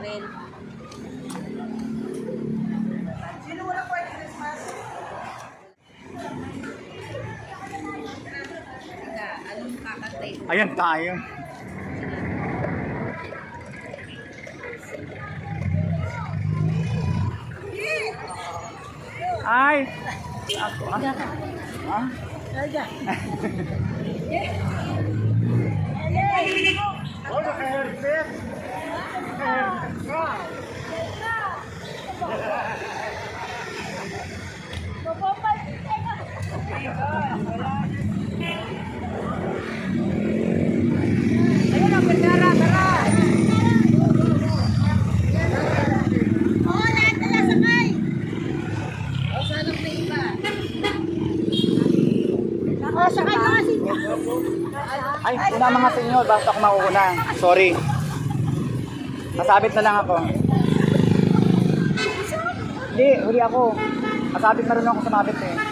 rin. Sino wala po Christmas? Teka, anong kakantay mo? Ayan tayo. Ay! Ako, ah. Ah? Oh, naka-headset. Naka-headset Ay, una mga senyor, basta ako mauuna. Sorry. Masabit na lang ako. Hindi, huli ako. Masabit na rin ako sa mabit eh.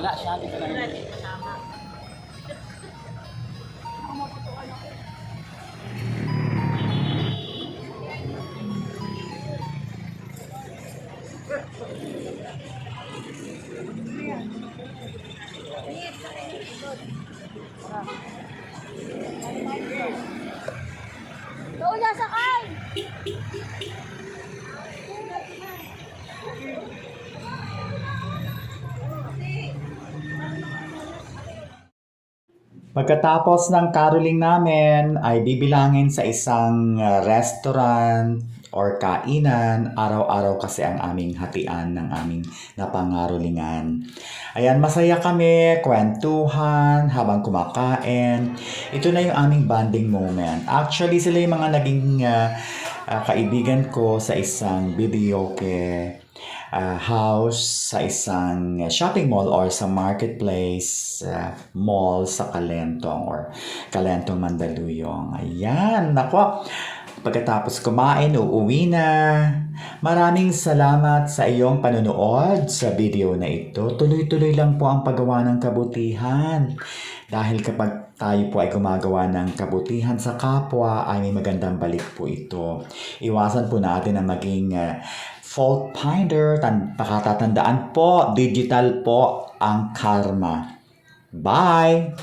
Wala siya, hindi ko na Doon na Pagkatapos ng caroling namin ay bibilangin sa isang uh, restaurant or kainan. Araw-araw kasi ang aming hatian ng aming napangarolingan. Ayan, masaya kami, kwentuhan habang kumakain. Ito na yung aming bonding moment. Actually, sila yung mga naging uh, uh, kaibigan ko sa isang videoke uh, house sa isang shopping mall or sa marketplace uh, mall sa Kalentong or Kalentong Mandaluyong. Ayan, nako. Pagkatapos kumain, uuwi na. Maraming salamat sa iyong panonood sa video na ito. Tuloy-tuloy lang po ang paggawa ng kabutihan. Dahil kapag tayo po ay gumagawa ng kabutihan sa kapwa, ay may magandang balik po ito. Iwasan po natin ang maging uh, fault finder. Tan pakatatandaan po, digital po ang karma. Bye!